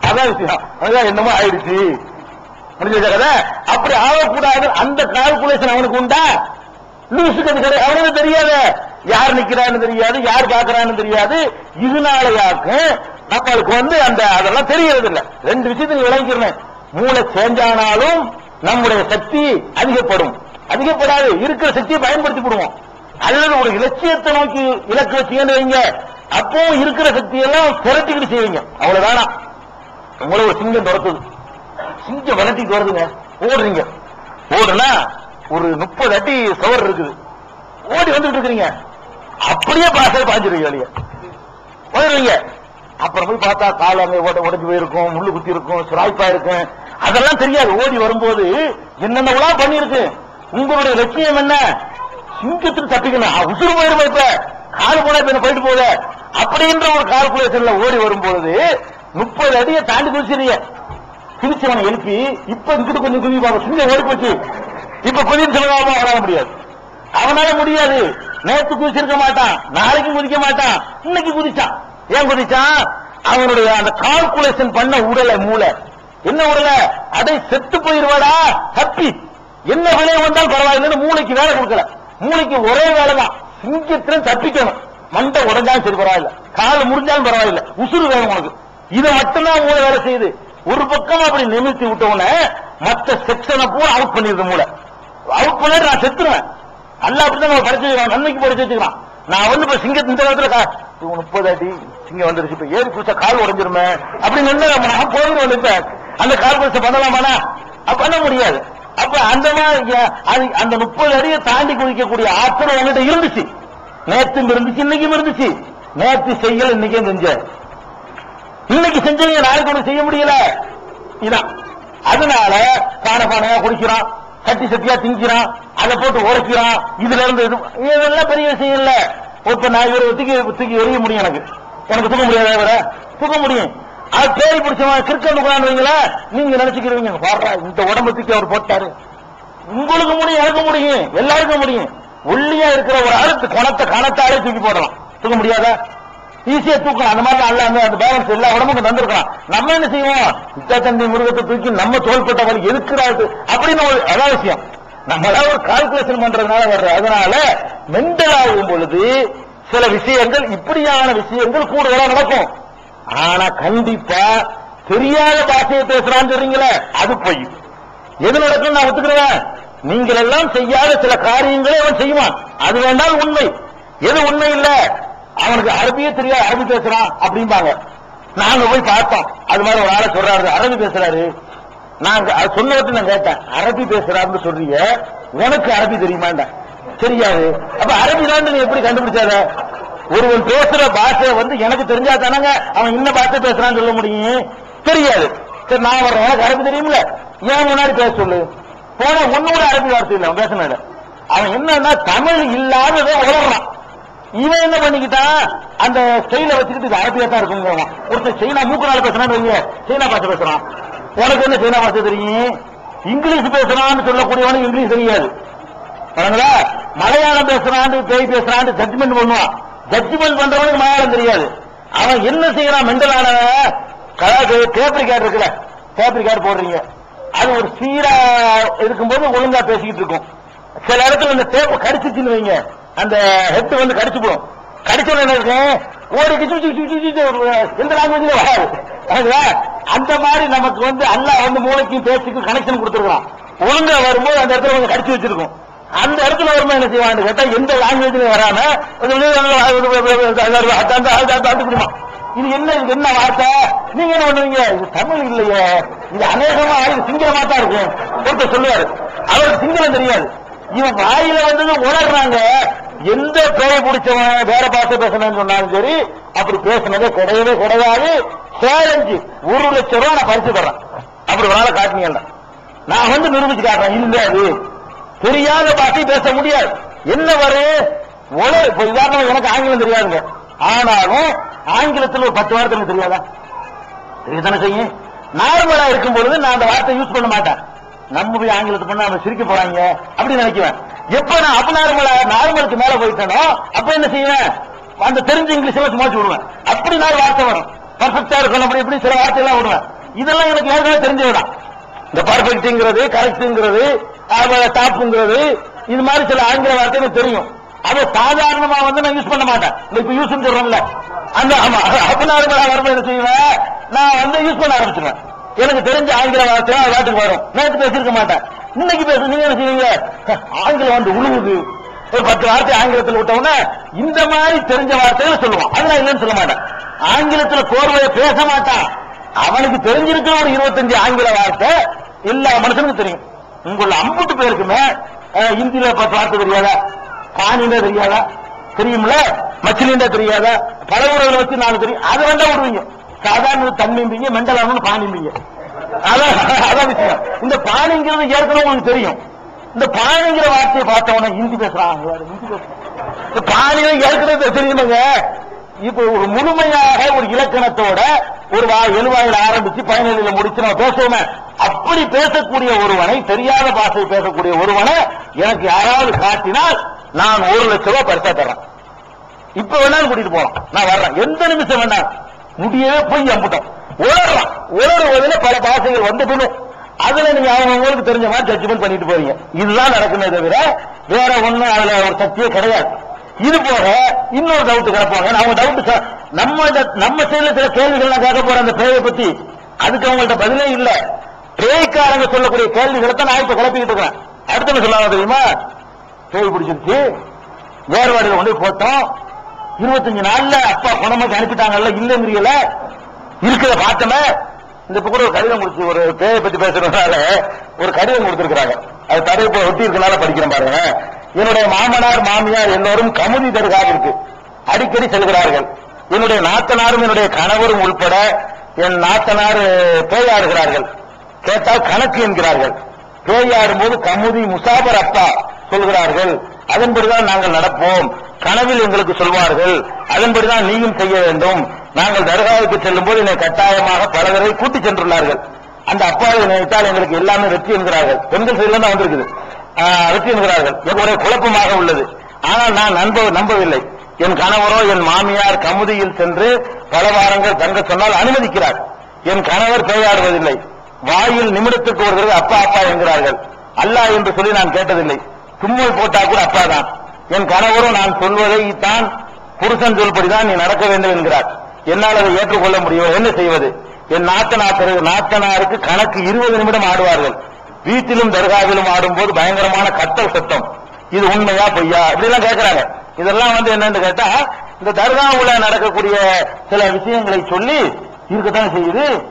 அதான் விஷயம். அதான் என்னமோ ஆயிடுச்சு. முடிஞ்ச கதை? அப்படி ஆகக்கூடாது. அந்த கால்குலேஷன் அவனுக்கு உண்டா? லூசுக்கு அது கிடையாது அவனுக்கு தெரியாது. யார் நிக்கிறான்னு தெரியாது யார் பாக்குறான்னு தெரியாது. இதனாலயாக்கும் நம்மளுக்கு வந்து அந்த அதெல்லாம் தெரியறது இல்ல ரெண்டு விஷயத்தையும் விளங்கிக்கிறேன். மூளை சேஞ்சானாலும் நம்முடைய சக்தி அதிகப்படும். அதிகப்படாது. இருக்கிற சக்தியை பயன்படுத்தி விடுவோம் அல்லது ஒரு இலட்சியத்தை நோக்கி இலக்கு வச்சுங்க வைங்க. அப்போ இருக்கிற சக்தியெல்லாம் திரட்டிக்கிட்டு செய்வீங்க. அவ்வளவுதானா? உங்களை ஒரு சிங்கம் துரத்துது. சிங்கம் விரட்டிட்டு வருதுங்க. ஓடுறீங்க. ஓடுனா ஒரு முப்பது அடி சவர் இருக்குது. ஓடி வந்துட்டு இருக்கிறீங்க. அப்படியே பாச பாஞ்சிருவீங்க வெளியே. போயிடுவீங்க அப்புறம் போய் பார்த்தா கால் அங்க ஓட உடஞ்சு போயிருக்கும் முள்ளு குத்தி இருக்கும் சிராய்ப்பா இருக்கும். அதெல்லாம் தெரியாது. ஓடி வரும்போது என்னென்னலாம் பண்ணிருக்கு உங்களுடைய லட்சியம் என்ன? சிங்கத்துக்கு தப்பிக்கணும் உசுறு போயிருமா இப்ப? கால் போனா இப்ப போயிட்டு போகுத? அப்படின்ற ஒரு கால்குலேஷன்ல ஓடி வரும்பொழுது முப்பது அடியை தாண்டி குதிச்சிருங்க. குதிச்சவனை எழுப்பி இப்ப இங்கிட்டு கொஞ்சம் குதி பாருங்க சும்மா ஓடி போச்சு. இப்ப குதின்னு சொல்லலாமா வர முடியாது. அவனால முடியாது. நேத்து குதிச்சிருக்க மாட்டான். நாளைக்கு குதிக்க மாட்டான். இன்னைக்கு குதிச்சான். ஏன் குதிச்சான்? அவனுடைய அந்த கால்குலேஷன் பண்ண உடலை மூளை. என்ன உடல? அடை செத்து போயிருவாடா? தப்பி. என்ன விலை வந்தாலும் பரவாயில்லைன்னு மூளைக்கு வேலை கொடுக்கல. மூளைக்கு ஒரே வேலை தான் சிங்கத்திலும் தப்பிக்கணும். மண்டை உடஞ்சாலும் சரி பரவாயில்ல. கால் முடிஞ்சாலும் பரவாயில்ல. உசுறு வேணும் உனக்கு இதை மட்டும்தான் மூளை வேலை செய்யுது. ஒரு பக்கம் அப்படி நிமித்தி விட்டவுடனே மற்ற செக்ஷனை பூரா அவுட் பண்ணிருது மூளை. அவுட் பண்ணிட்டு நான் செத்துருவேன். நல்லா அப்படிதான் நம்ம படிச்சு வச்சுக்கலாம். நன்மைக்கு படிச்சு வச்சுக்கலாம். நான் வந்து இப்ப சிங்கத்து இந்த காலத்துல முப்பது அடி சிங்கம் வந்துருச்சு. இப்ப ஏறி குடிச்சா கால் உடஞ்சிருமே. அப்படின்னு என்ன நான் போயிடுவேன் இப்ப அந்த கால் குடிச்ச பண்ணலாமாண்ணா? அப்ப பண்ண முடியாது. அப்ப அந்த மாதிரி அது- அந்த முப்பது அடியை தாண்டி குதிக்கக்கூடிய ஆற்றல் உங்ககிட்ட இருந்துச்சு. நேற்றும் இருந்துச்சு இன்னைக்கும் இருந்துச்சு. நேற்று செய்யல இன்னைக்கும் செஞ்ச. இன்னைக்கு செஞ்சவங்க நாளைக்கு ஒன்று செய்ய முடியல. இதான். அதனால பானை குடிக்கிறான் சட்டி சட்டியா திங்கிறான் அதை போட்டு உடைக்கிறான் இதுல இருந்து இதெல்லாம் பெரிய விஷயம் இல்ல. இப்ப நான் இவரை தூக்கி தூக்கி எறிய முடியும் எனக்கு. எனக்கு தூக்க முடியாத இவரை? தூக்க முடியும். அது தேடி பிடிச்சவன் கிரிக்கெட் உட்காந்துவீங்களா நீங்க நினைச்சுக்கிறீங்க. பாடுறா இந்த உடம்பு தூக்கி அவர் போட்டாரு. உங்களுக்கு முடியும் எனக்கு முடியும் எல்லாருக்கும் முடியும். ஒல்லியா இருக்கிற ஒரு ஆளுக்கு குணத்தை கணத்தாலே தூக்கி போடலாம். தூக்க முடியாதா? ஈஸியா தூக்கலாம். அந்த மாதிரி அல்ல அந்த பேலன்ஸ் எல்லா உடம்புக்கும் தந்திருக்கலாம். நம்ம என்ன செய்வோம் இத்த தந்தி முருகத்தை தூக்கி நம்ம தோள்பட்ட வழி எதுக்குறாது அப்படின்னு ஒரு அதான் விஷயம். நம்மளா ஒரு கால்குலேஷன் பண்றதுனால வர்ற அதனால மென்டல் ஆகும் பொழுது சில விஷயங்கள் இப்படியான விஷயங்கள் கூடுதலா நடக்கும். ஆனா கண்டிப்பா தெரியாத பாஷையை பேசுறான்னு சொல்றீங்களே அது பொய். எது நடக்கும் நான் ஒத்துக்கிறேன். நீங்கள் எல்லாம் செய்யாத சில காரியங்களை அவன் செய்வான். அது வேண்டாம் உண்மை. எது உண்மை இல்ல? அவனுக்கு அரபியே தெரியாது அரபி பேசுறான் அப்படிம்பாங்க. நாங்க போய் பார்த்தோம். அது மாதிரி ஒரு ஆளை சொல்றாரு அரபி பேசுறாரு. நாங்க அது சொன்னவற்றை நான் கேட்டேன். அரபி பேசுறாருன்னு சொல்றீங்க. உனக்கு அரபி தெரியுமாண்டா? தெரியாது. அப்ப அரபி தான் நீ எப்படி கண்டுபிடிச்சாத? ஒருவன் பேசுற பாஷை வந்து எனக்கு தெரிஞ்சா தானங்க அவன் என்ன பாஷை பேசுறான்னு சொல்ல முடியும்? தெரியாது. சரி நான் வர்றேன் எனக்கு அரபி தெரியுமில்ல ஏன் முன்னாடி பேச சொல்லு? போன கூட அரபி வார்த்தை இல்லை அவன் பேசினால அவன் என்னன்னா தமிழ் இல்லாததை உலகிறான் இவன் என்ன பண்ணிக்கிட்டான் அந்த ஸ்டைல வச்சுக்கிட்டு இது அரபியா தான் இருக்கும் ஒருத்தர் சைனா நாள் பேசுறான்னு சைனா பாஷை பேசுறான். உனக்கு என்ன சைனா பாஷை தெரியும்? இங்கிலீஷ் பேசுறான்னு சொல்லக்கூடியவனுக்கு இங்கிலீஷ் தெரியாது. மலையாளம் பேசுறான்னு பேய் பேசுறான்னு ஜட்ஜ்மெண்ட் பண்ணுவான். ஜட்ஜ்மெண்ட் பண்றவனுக்கு மலையாளம் தெரியாது. அவன் என்ன செய்யறான் மெண்டல் அதாவது டேப் கார்டு இருக்குல்ல டேப் கார்டு போடுறீங்க. அது ஒரு சீரா இருக்கும்போது ஒழுங்கா பேசிக்கிட்டு இருக்கும். சில இடத்துல இந்த டேப் கடிச்சிச்சுன்னு வைங்க. அந்த ஹெட் வந்து கடிச்சு போடும். கடிச்ச என்ன இருக்கும்? ஓடி ஒரு எந்த லாங்குவேஜ்ல வராது. அந்த மாதிரி நமக்கு வந்து அல்ல வந்து மூளைக்கும் பேச்சுக்கும் கனெக்ஷன் கொடுத்துருக்கான் ஒழுங்கா வரும்போது அந்த இடத்துல கொஞ்சம் கடிச்சு வச்சிருக்கும். அந்த இடத்துல வருமா என்ன செய்வான்னு கேட்டா எந்த லாங்குவேஜ்லயும் வராம கொஞ்சம் இது என்ன இது என்ன வார்த்தை நீங்க என்ன பண்ணுவீங்க இது தமிழ் இல்லையே இது அநேகமா இது சிங்களமா தான் இருக்கும் ஒருத்தர் சொல்லுவாரு அவருக்கு சிங்களம் தெரியாது இவன் வாயில வந்தது உணர்றாங்க எந்த பேரை பிடிச்சவன் வேற பாச பேசணும்னு சொன்னாலும் சரி அப்படி பேசுனதே கிடையவே கிடையாது சேலஞ்சு ஒரு லட்சம் ரூபாய் நான் பறிச்சு தர்றேன் அப்படி ஒரு நாளை காட்டினீங்க நான் வந்து நிரூபிச்சு காட்டுறேன் இல்ல அது தெரியாத பாட்டி பேச முடியாது. என்ன வரும் இப்ப உதாரணம் எனக்கு ஆங்கிலம் தெரியாதுங்க. ஆனாலும் ஆங்கிலத்தில் ஒரு பத்து வார்த்தை எனக்கு தெரியாதா? தெரியுதானே செய்யும்? நார்மலா இருக்கும் பொழுது நான் அந்த வார்த்தை யூஸ் பண்ண மாட்டேன். நம்ம போய் ஆங்கிலத்தை பண்ண நம்ம சிரிக்க போறாங்க அப்படி நினைக்குவேன். எப்ப நான் அப்ப நார்மலா நார்மலுக்கு மேல போயிட்டேனோ அப்ப என்ன செய்வேன்? அந்த தெரிஞ்ச இங்கிலீஷ்ல சும்மா விடுவேன் அப்படி நாலு வார்த்தை வரும். பர்ஃபெக்டா இருக்கணும் அப்படி இப்படி சில வார்த்தை எல்லாம் விடுவேன். இதெல்லாம் எனக்கு ஏற்கனவே தெரிஞ்சதுதான் இந்த பர்ஃபெக்ட்ங்கிறது கரெக்ட்ங்கிறது டாப்புங்கிறது இது மாதிரி சில ஆங்கில வார்த்தை எனக்கு தெரியும். அது சாதாரணமா வந்து நான் யூஸ் பண்ண மாட்டேன். இப்ப யூஸ் சொல்றோம்ல. அந்த ஆமா அபநார்மலா வரும்போது என்ன செய்வேன்? நான் வந்து யூஸ் பண்ண ஆரம்பிச்சிருவேன். எனக்கு தெரிஞ்ச ஆங்கில வார்த்தையா வாட்டுக்கு வரும். நேற்று பேசியிருக்க மாட்டேன். இன்னைக்கு பேச நீங்க என்ன செய்வீங்க? ஆங்கிலம் வந்து உழுவுது. ஒரு பத்து வார்த்தை ஆங்கிலத்தில் விட்டவுடனே இந்த மாதிரி தெரிஞ்ச வார்த்தைகளை சொல்லுவான். அதெல்லாம் இல்லைன்னு சொல்ல மாட்டேன். ஆங்கிலத்துல கோர்வையை பேச மாட்டான். அவனுக்கு தெரிஞ்சிருக்கிற ஒரு இருபத்தஞ்சு ஆங்கில வார்த்தை எல்லா மனுஷனுக்கும் தெரியும். உங்கள அம்புட்டு பேருக்குமே இந்தியில பார்த்து தெரியாதா? பானிண்டா தெரியாதா? தெரியும்ல? மச்சிலிண்டா தெரியாதா? பல உறவுகளை வச்சு நாலு தெரியும். அதை வேண்டா விடுவீங்க. சாதாரண தண்ணிம்பீங்க மெண்டலானு பானிம்பீங்க அதான் விஷயம். இந்த பானிங்கிறது ஏற்கனவே உங்களுக்கு தெரியும். இந்த பானிங்கிற வார்த்தையை பார்த்தவன ஹிந்தி பேசுறாங்க ஹிந்தி பேசுறான் இந்த பானியை ஏற்கனவே தெரியுமாங்க? இப்ப ஒரு முழுமையாக ஒரு இலக்கணத்தோட ஒரு வா ஆரம்பிச்சு பயனிலையில முடிச்சு நம்ம பேசுவோமே. அப்படி பேசக்கூடிய ஒருவனை தெரியாத பாஷை பேசக்கூடிய ஒருவனை எனக்கு யாராவது காட்டினால் நான் ஒரு லட்சம் ரூபாய் பரிசா தர்றேன். இப்ப வேணாலும் கூட்டிட்டு போலாம். நான் வர்றேன். எந்த நிமிஷம் வேணாலும். முடியவே போய் அம்பிட்டோம். உணர்றான் உணர்வதில் பல பாஷைகள் வந்து விடும் அதுல நீங்க அவங்க தெரிஞ்ச மாதிரி ஜட்ஜ்மெண்ட் பண்ணிட்டு போறீங்க இதுதான் நடக்குமே தவிர வேற ஒண்ணு அதுல ஒரு சக்தியே கிடையாது. இது போக இன்னொரு டவுட் கிடப்பாங்க. அவங்க டவுட் நம்ம நம்ம சைடுல சில கேள்விகள்லாம் கேட்க போற அந்த பேயை பத்தி அதுக்கு அவங்கள்ட்ட பதிலே இல்ல. பேய்க்காரங்க சொல்லக்கூடிய கேள்விகளை தான் நான் இப்ப குழப்பிக்கிட்டு இருக்கிறேன் அடுத்தவங்க என்ன சொல்லாம தெரியுமா? பேய் பிடிச்சிருச்சு. வேறுபாடுகள் கொண்டு போய் போட்டோம். இருபத்தஞ்சு நாள்ல அப்பா குணமாக்கி அனுப்பிட்டாங்கல்ல இல்லைங்கிறீங்கள இருக்கிற பார்த்தமே. இந்த கூட ஒரு கடிதம் கொடுத்து ஒரு பேயை பத்தி பேசுறதுனால ஒரு கடிதம் கொடுத்திருக்கிறாங்க. அது தடவை ஒட்டி இருக்கனால படிக்கிறேன் பாருங்க. என்னுடைய மாமனார் மாமியார் எல்லோரும் கமுதி தர்காவிற்கு அடிக்கடி செல்கிறார்கள். என்னுடைய நாத்தனாரும் என்னுடைய கணவரும் உள்பட என் நாத்தனார் பேயாடுகிறார்கள். கேட்டால் கணக்கு என்கிறார்கள். பேயாடும் போது கமுதி முசாபர் அப்பா சொல்கிறார்கள். அதன்படிதான் நாங்கள் நடப்போம். கனவில் எங்களுக்கு சொல்வார்கள். அதன்படிதான் நீயும் செய்ய வேண்டும். நாங்கள் தர்காவுக்கு செல்லும் போது என்னை கட்டாயமாக பலவரை கூட்டிச் சென்றுள்ளார்கள். அந்த அப்பாவை நினைத்தால் எங்களுக்கு எல்லாமே வெற்றி என்கிறார்கள். பெண்கள் சைடுல தான் வந்திருக்குது. வெற்றி என்கிறார்கள். எனக்கு ஒரே குழப்பமாக உள்ளது. ஆனால் நான் நம்ப நம்பவில்லை. என் கணவரோ என் மாமியார் கமுதியில் சென்று பல வாரங்கள் தங்க சொன்னால் அனுமதிக்கிறார். என் கணவர் பேயாடுவதில்லை. வாயில் நிமிடத்துக்கு ஒரு தடவை அப்பா அப்பா என்கிறார்கள். அல்லாஹ் என்று சொல்லி நான் கேட்டதில்லை. தும்மல் போட்டா கூட அப்பா தான். என் கணவரும் நான் சொல்வதை தான் புருஷன் சொல்படிதான் நீ நடக்க வேண்டும் என்கிறார். என்னால் அதை ஏற்றுக்கொள்ள முடியும்? என்ன செய்வது? என் நாத்தனார் நாத்தனாருக்கு கணக்கு இருபது நிமிடம் ஆடுவார்கள். வீட்டிலும் தர்காவிலும் ஆடும்போது பயங்கரமான கத்தல் சத்தம். இது உண்மையா பொய்யா? இப்படிலாம் கேட்கறாங்க இதெல்லாம் வந்து என்னன்னு கேட்டா இந்த தர்காவுல நடக்கக்கூடிய சில விஷயங்களை சொல்லி இருக்கத்தான் செய்யுது.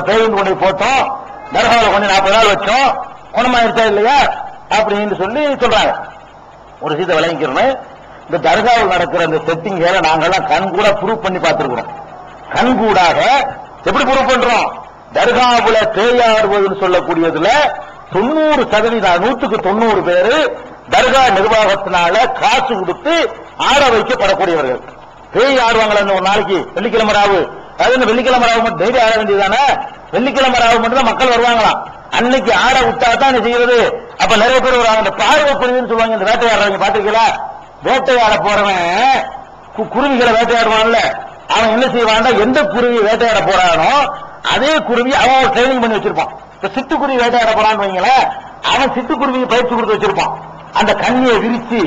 பேருந்து கொண்டு போட்டோம். தர்காவில் கொஞ்சம் நாற்பது நாள் வச்சோம். குணமாயிருச்சா இல்லையா? அப்படின்னு சொல்லி சொல்றாங்க. ஒரு சீத்தை விளங்கிக்கிறோம் இந்த தர்காவில் நடக்கிற அந்த செட்டிங் வேலை நாங்கெல்லாம் கண் கூட ப்ரூவ் பண்ணி பார்த்திருக்கிறோம். கண் கூடாக எப்படி ப்ரூவ் பண்றோம்? தர்காவுல பேயாடுவதுன்னு சொல்லக்கூடியதுல தொண்ணூறு சதவீதம் நூற்றுக்கு தொண்ணூறு பேரு தர்கா நிர்வாகத்தினால காசு கொடுத்து ஆட வைக்கப்படக்கூடியவர்கள். பேய் ஆடுவாங்களா ஒரு நாளைக்கு வெள்ளிக்கிழமை ராவு. அது வெள்ளிக்கிழமை ராவு மட்டும் டெய்லி ஆட வேண்டியதானே வெள்ளிக்கிழமை ராவு மட்டும் தான் மக்கள் வருவாங்களாம். அன்னைக்கு ஆட விட்டா தான் செய்யறது? அப்ப நிறைய பேர் வருவாங்க. இந்த பார்வை புரியுதுன்னு சொல்லுவாங்க. இந்த வேட்டையாடுறவங்க பாத்துருக்கீங்களா வேட்டையாட போறவன் கு- குருவிகளை வேட்டையாடுவான்ல. அவன் என்ன செய்வான்டா எந்த குருவி வேட்டையாட போறானோ அதே குருவி அவன் ஒரு ட்ரைனிங் பண்ணி வச்சிருப்பான். இப்ப சிட்டுக்குருவி வேட்டையாட போறான்னு வைங்களேன் அவன் சிட்டுக்குருவியை பயிற்சி கொடுத்து வச்சிருப்பான். அந்த கண்ணியை விரிச்சு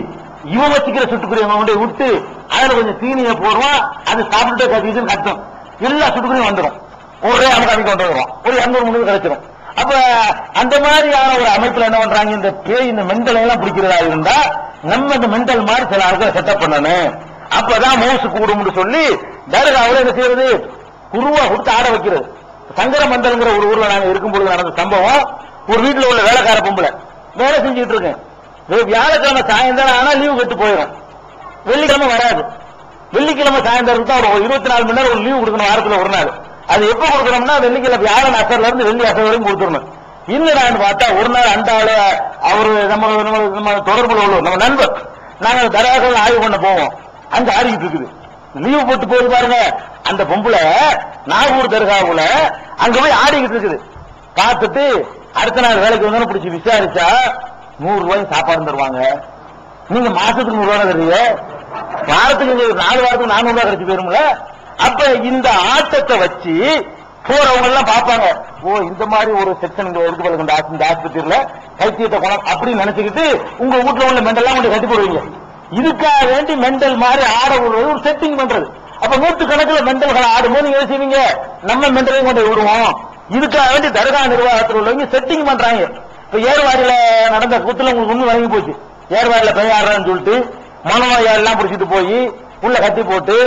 இவன் வச்சுக்கிற சிட்டுக்குருவி அவன் கொண்டு விட்டு அதுல கொஞ்சம் தீனியை போடுவான் அது சாப்பிட்டு கத்திட்டு கத்தும் எல்லா சிட்டுக்குருவியும் வந்துடும். ஒரே அமகாமிக்கு கொண்டு வருவான் ஒரு இரநூறு முந்நூறு கிடைச்சிடும் அப்ப அந்த மாதிரியான ஒரு அமைப்புல என்ன பண்றாங்க? இந்த பேய் இந்த மெண்டல் எல்லாம் பிடிக்கிறதா இருந்தா நம்ம இந்த மெண்டல் மாதிரி சில ஆட்களை செட்டப் பண்ணணும். அப்பதான் மவுசு கூடும்னு சொல்லி தர்காவில் என்ன செய்யறது? குருவா கொடுத்து ஆட வைக்கிறது. சங்கர மண்டலங்கிற ஒரு ஊர்ல நாங்க இருக்கும்போது நடந்த சம்பவம் ஒரு வீட்டுல உள்ள வேலைக்கார பொம்பளை. வேலை செஞ்சுட்டு இருக்கேன். வியாழக்கிழமை சாயந்தரம் ஆனா லீவு கட்டு போயிடும். வெள்ளிக்கிழமை வராது. வெள்ளிக்கிழமை சாயந்தரம் தான் ஒரு இருபத்தி நாலு மணி நேரம் ஒரு லீவு கொடுக்கணும் வாரத்துல ஒரு நாள். அது எப்ப கொடுக்கணும்னா வெள்ளிக்கிழமை வியாழன் அசர்ல இருந்து வெள்ளி அசர் வரைக்கும் கொடுத்துடணும். இல்லடான்னு பார்த்தா ஒரு நாள் அந்த ஆளு அவரு நம்ம நம்ம நம்ம தொடர்புல நம்ம நண்பர். நாங்க தராசல் ஆய்வு பண்ண போவோம். அங்க ஆறிக்கிட்டு இருக்குது. லீவு போட்டு போகுது பாருங்க. அந்த பொம்பளை நாகூர் தர்காவுல அங்க போய் ஆடிக்கிட்டு இருக்குது. பார்த்துட்டு அடுத்த நாள் வேலைக்கு வந்தோன்னு பிடிச்சி விசாரிச்சா நூறு ரூபாய் சாப்பாடு தருவாங்க. நீங்க மாசத்துக்கு நூறு ரூபாய் தருவீங்க? வாரத்துக்கு நாலு வாரத்துக்கு நானூறு ரூபாய் கிடைச்சு போயிரும்ல? அப்ப இந்த ஆட்டத்தை வச்சு போறவங்க எல்லாம் பார்ப்பாங்க. ஓ இந்த மாதிரி ஒரு செக்ஷன் இங்க இருக்கு பாருங்க இந்த ஆஸ்பத்திரியில கைத்தியத்தை குணம் அப்படின்னு நினைச்சுக்கிட்டு உங்க வீட்டுல உள்ள மெண்டெல்லாம் கொண்டு கட்டி போடுவீங்க. இதுக்காக வேண்டி மெண்டல் மாதிரி ஆட விடுறது ஒரு செட்டிங் பண்றது. அப்ப நூற்று கணக்கில் மெண்டல்களை ஆடும்போது நீங்க செய்வீங்க? நம்ம மெண்டலையும் கொண்டு விடுவோம். இதுக்காக வேண்டி தர்கா நிர்வாகத்தில் உள்ளவங்க செட்டிங் பண்றாங்க. இப்ப ஏர்வாடியில நடந்த கூத்துல உங்களுக்கு ஒண்ணு வழங்கி போச்சு. ஏர்வாடியில பையன் ஆடுறான்னு சொல்லிட்டு மனநோயா எல்லாம் பிடிச்சிட்டு போய் உள்ள கட்டி போட்டு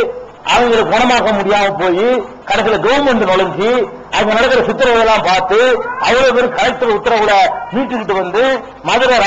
அவங்களை குணமாக்க முடியாம போய் கடைசியில கவர்மெண்ட் நுழைஞ்சி அங்க நடக்கிற சித்திரவதை எல்லாம் பார்த்து அவ்வளவு பேர் கலெக்டர் உத்தரவுல மீட்டுக்கிட்டு வந்து மதுரை